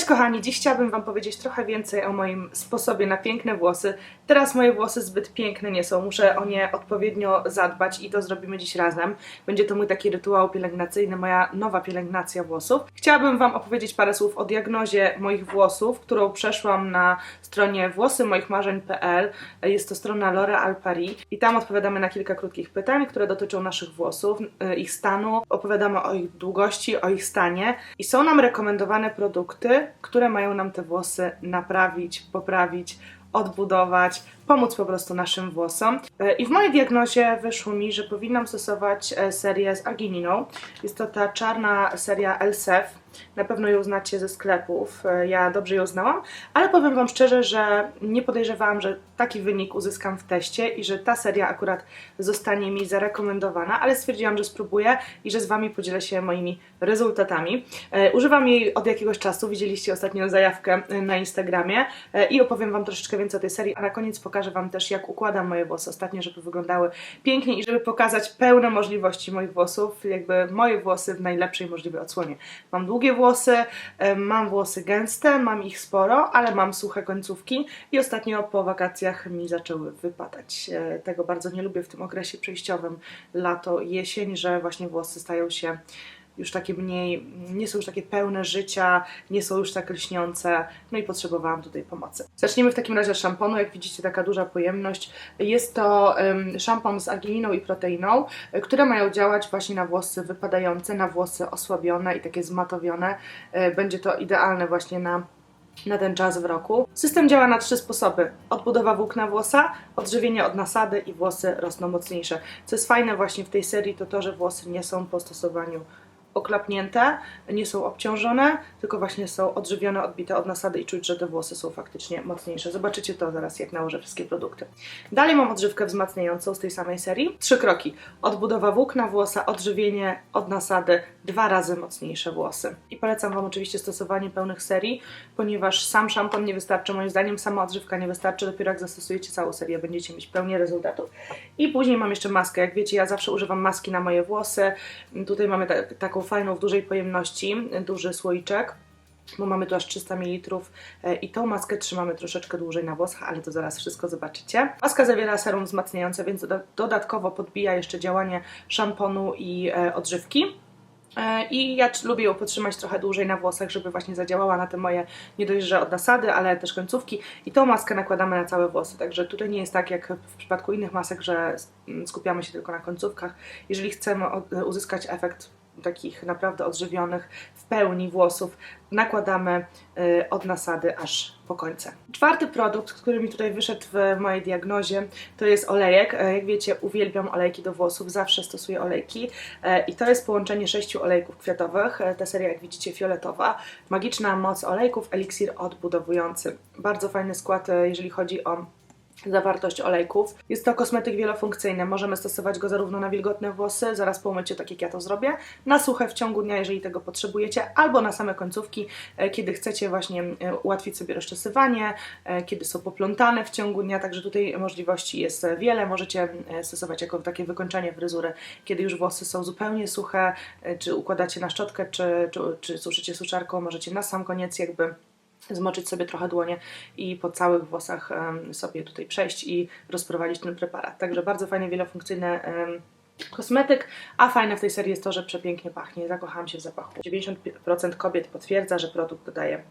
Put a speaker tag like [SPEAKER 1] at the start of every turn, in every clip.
[SPEAKER 1] Cześć kochani, dziś chciałabym Wam powiedzieć trochę więcej o moim sposobie na piękne włosy. Teraz moje włosy zbyt piękne nie są, muszę o nie odpowiednio zadbać i to zrobimy dziś razem. Będzie to mój taki rytuał pielęgnacyjny, moja nowa pielęgnacja włosów. Chciałabym Wam opowiedzieć parę słów o diagnozie moich włosów, którą przeszłam na stronie włosymoichmarzeń.pl. Jest to strona L'Oréal Paris i tam odpowiadamy na kilka krótkich pytań, które dotyczą naszych włosów, ich stanu, opowiadamy o ich długości, o ich stanie i są nam rekomendowane produkty, które mają nam te włosy naprawić, poprawić, odbudować, pomóc po prostu naszym włosom. E, I w mojej diagnozie wyszło mi, że powinnam stosować e, serię z argininą. Jest to ta czarna seria Elsef. Na pewno ją znacie ze sklepów. E, Ja dobrze ją znałam, ale powiem Wam szczerze, że nie podejrzewałam, że taki wynik uzyskam w teście i że ta seria akurat zostanie mi zarekomendowana, ale stwierdziłam, że spróbuję i że z Wami podzielę się moimi rezultatami. Używam jej od jakiegoś czasu, widzieliście ostatnio zajawkę na Instagramie i opowiem Wam troszeczkę więcej o tej serii, a na koniec pokażę Wam też, jak układam moje włosy ostatnio, żeby wyglądały pięknie i żeby pokazać pełne możliwości moich włosów, jakby moje włosy w najlepszej możliwej odsłonie. Mam długie włosy, mam włosy gęste, mam ich sporo, ale mam suche końcówki i ostatnio po wakacjach mi zaczęły wypadać. E, Tego bardzo nie lubię w tym okresie przejściowym lato, jesień, że właśnie włosy stają się już takie mniej, nie są już takie pełne życia, nie są już tak lśniące, no i potrzebowałam tutaj pomocy. Zaczniemy w takim razie od szamponu, jak widzicie taka duża pojemność. Jest to em, szampon z argininą i proteiną, które mają działać właśnie na włosy wypadające, na włosy osłabione i takie zmatowione. Y, Będzie to idealne właśnie na na ten czas w roku. System działa na trzy sposoby. Odbudowa włókna włosa, odżywienie od nasady i włosy rosną mocniejsze. Co jest fajne właśnie w tej serii to to, że włosy nie są po stosowaniu oklapnięte, nie są obciążone, tylko właśnie są odżywione, odbite od nasady i czuć, że te włosy są faktycznie mocniejsze. Zobaczycie to zaraz, jak nałożę wszystkie produkty. Dalej mam odżywkę wzmacniającą z tej samej serii. Trzy kroki. Odbudowa włókna włosa, odżywienie od nasady, dwa razy mocniejsze włosy. I polecam Wam oczywiście stosowanie pełnych serii, ponieważ sam szampon nie wystarczy, moim zdaniem sama odżywka nie wystarczy, dopiero jak zastosujecie całą serię, będziecie mieć pełnię rezultatów. I później mam jeszcze maskę. Jak wiecie, ja zawsze używam maski na moje włosy. Tutaj mamy ta, taką fajną, w dużej pojemności, duży słoiczek bo mamy tu aż 300 ml e, i tą maskę trzymamy troszeczkę dłużej na włosach, ale to zaraz wszystko zobaczycie. Maska zawiera serum wzmacniające, więc doda- dodatkowo podbija jeszcze działanie szamponu i e, odżywki. E, I ja lubię ją potrzymać trochę dłużej na włosach, żeby właśnie zadziałała na te moje nie dość, że od nasady, ale też końcówki. I tą maskę nakładamy na całe włosy, także tutaj nie jest tak jak w przypadku innych masek, że mm, skupiamy się tylko na końcówkach. Jeżeli chcemy uzyskać efekt takich naprawdę odżywionych w pełni włosów, nakładamy y, od nasady aż po końce. Czwarty produkt, który mi tutaj wyszedł w mojej diagnozie, to jest olejek. E, Jak wiecie, uwielbiam olejki do włosów, zawsze stosuję olejki E, i to jest połączenie sześciu olejków kwiatowych. E, Ta seria, jak widzicie, fioletowa. Magiczna moc olejków, eliksir odbudowujący. Bardzo fajny skład, jeżeli chodzi o zawartość olejków. Jest to kosmetyk wielofunkcyjny. Możemy stosować go zarówno na wilgotne włosy, zaraz po umyciu, tak jak ja to zrobię, na suche w ciągu dnia, jeżeli tego potrzebujecie, albo na same końcówki, e, kiedy chcecie właśnie e, ułatwić sobie rozczesywanie, e, kiedy są poplątane w ciągu dnia, także tutaj możliwości jest wiele. Możecie stosować jako takie wykończenie fryzury, kiedy już włosy są zupełnie suche, czy układacie na szczotkę, czy, czy, czy suszycie suszarką, możecie na sam koniec jakby zmoczyć sobie trochę dłonie i po całych włosach sobie tutaj przejść i rozprowadzić ten preparat. Także bardzo fajny, wielofunkcyjny kosmetyk, a fajne w tej serii jest to, że przepięknie pachnie. Zakochałam się w zapachu. 90% kobiet potwierdza, że produkt dodaje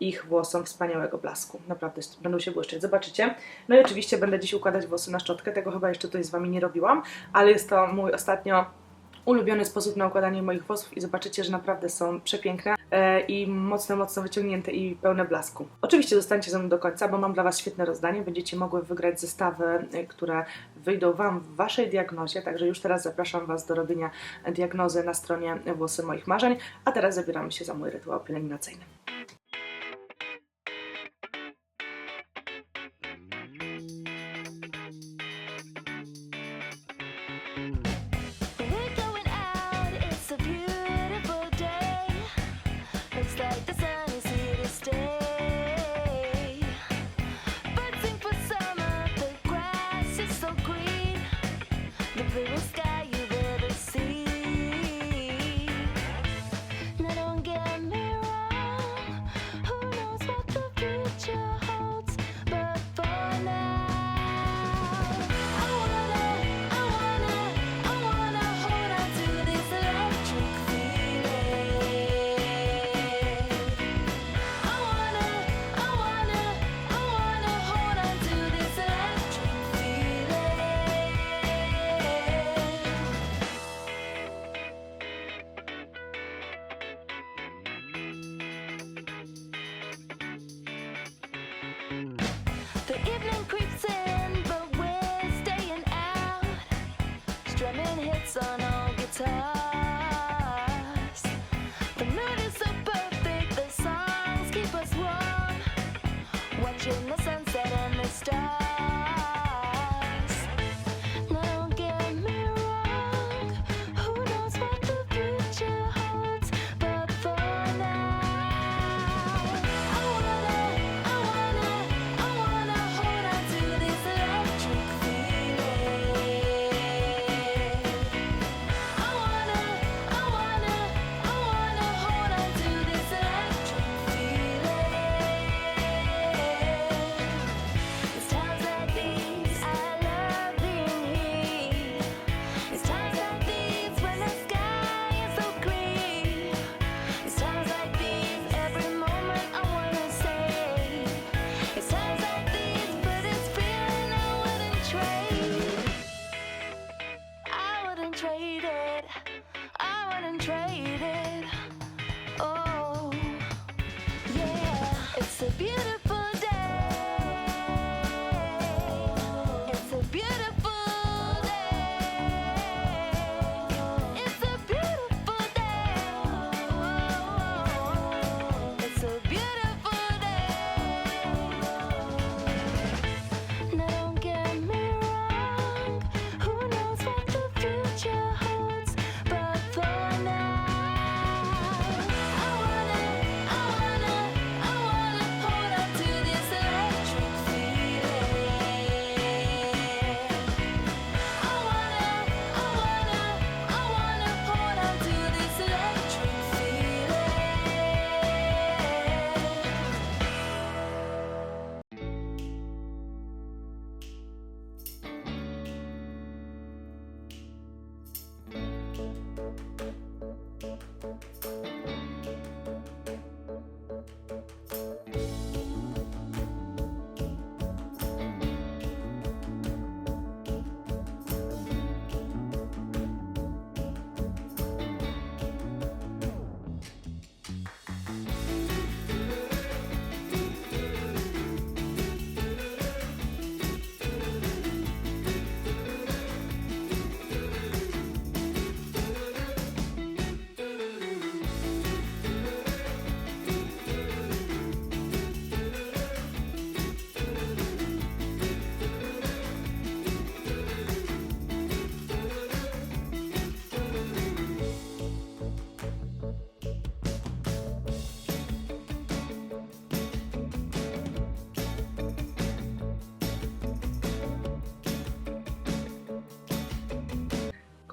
[SPEAKER 1] ich włosom wspaniałego blasku. Naprawdę będą się błyszczeć. Zobaczycie. No i oczywiście będę dziś układać włosy na szczotkę. Tego chyba jeszcze tutaj z Wami nie robiłam, ale jest to mój ostatnio ulubiony sposób na układanie moich włosów i zobaczycie, że naprawdę są przepiękne i mocno, mocno wyciągnięte i pełne blasku. Oczywiście zostańcie ze mną do końca, bo mam dla Was świetne rozdanie. Będziecie mogły wygrać zestawy, e, które wyjdą Wam w Waszej diagnozie, także już teraz zapraszam Was do robienia diagnozy na stronie Włosy Moich Marzeń, a teraz zabieramy się za mój rytuał pielęgnacyjny.
[SPEAKER 2] On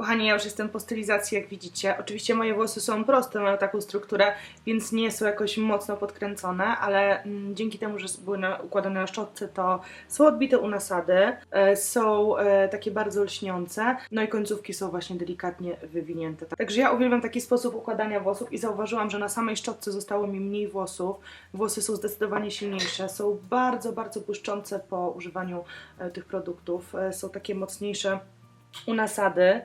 [SPEAKER 1] Kochani, ja już jestem po stylizacji, jak widzicie. Oczywiście moje włosy są proste, mają taką strukturę, więc nie są jakoś mocno podkręcone, ale mm, dzięki temu, że były na, układane na szczotce, to są odbite u nasady, e, są e, takie bardzo lśniące, no i końcówki są właśnie delikatnie wywinięte. Także ja uwielbiam taki sposób układania włosów i zauważyłam, że na samej szczotce zostało mi mniej włosów. Włosy są zdecydowanie silniejsze, są bardzo, bardzo błyszczące po używaniu e, tych produktów, e, są takie mocniejsze u nasady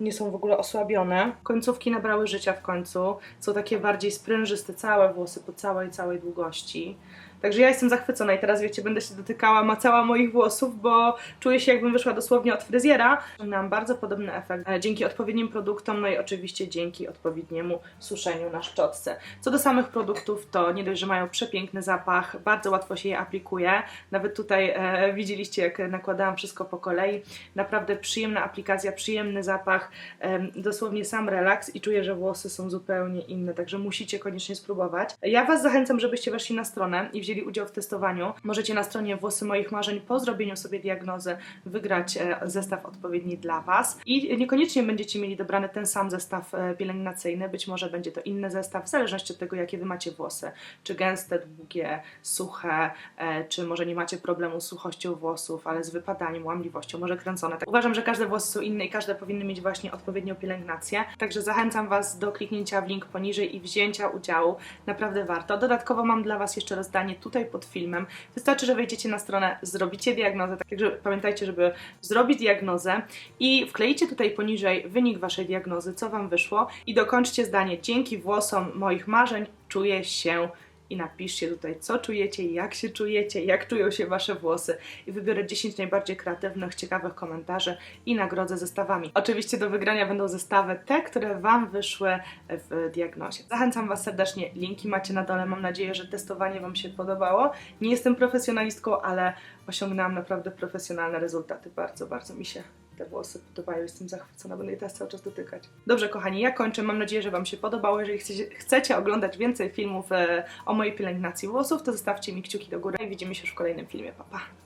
[SPEAKER 1] nie są w ogóle osłabione. Końcówki nabrały życia w końcu. Są takie bardziej sprężyste, całe włosy po całej, całej długości. Także ja jestem zachwycona i teraz wiecie, będę się dotykała, macała moich włosów, bo czuję się jakbym wyszła dosłownie od fryzjera. Mam bardzo podobny efekt e, dzięki odpowiednim produktom, no i oczywiście dzięki odpowiedniemu suszeniu na szczotce. Co do samych produktów, to nie dość, że mają przepiękny zapach, bardzo łatwo się je aplikuje. Nawet tutaj e, widzieliście, jak nakładałam wszystko po kolei. Naprawdę przyjemna aplikacja, przyjemny zapach, em, dosłownie sam relaks i czuję, że włosy są zupełnie inne, także musicie koniecznie spróbować. Ja Was zachęcam, żebyście weszli na stronę i wzięli udział w testowaniu. Możecie na stronie Włosy Moich Marzeń po zrobieniu sobie diagnozy wygrać e, zestaw odpowiedni dla Was i niekoniecznie będziecie mieli dobrany ten sam zestaw e, pielęgnacyjny, być może będzie to inny zestaw, w zależności od tego, jakie Wy macie włosy, czy gęste, długie, suche, e, czy może nie macie problemu z suchością włosów, ale z wypadaniem, łamliwością, może kręcone. Tak, uważam, że każde włosy są inne i każde powinny mieć właśnie odpowiednią pielęgnację, także zachęcam Was do kliknięcia w link poniżej i wzięcia udziału, naprawdę warto. Dodatkowo mam dla Was jeszcze rozdanie tutaj pod filmem. Wystarczy, że wejdziecie na stronę, zrobicie diagnozę, także pamiętajcie, żeby zrobić diagnozę i wkleicie tutaj poniżej wynik Waszej diagnozy, co Wam wyszło i dokończcie zdanie. Dzięki włosom moich marzeń czuję się i napiszcie tutaj, co czujecie, jak się czujecie, jak czują się Wasze włosy i wybiorę 10 najbardziej kreatywnych, ciekawych komentarzy i nagrodzę zestawami. Oczywiście do wygrania będą zestawy te, które Wam wyszły w diagnozie. Zachęcam Was serdecznie, linki macie na dole. Mam nadzieję, że testowanie Wam się podobało. Nie jestem profesjonalistką, ale osiągnęłam naprawdę profesjonalne rezultaty. Bardzo, bardzo mi się te włosy podobają. Jestem zachwycona, będę je teraz cały czas dotykać. Dobrze, kochani, ja kończę. Mam nadzieję, że Wam się podobało. Jeżeli chcecie, oglądać więcej filmów e, o mojej pielęgnacji włosów, to zostawcie mi kciuki do góry i widzimy się już w kolejnym filmie. Pa, pa!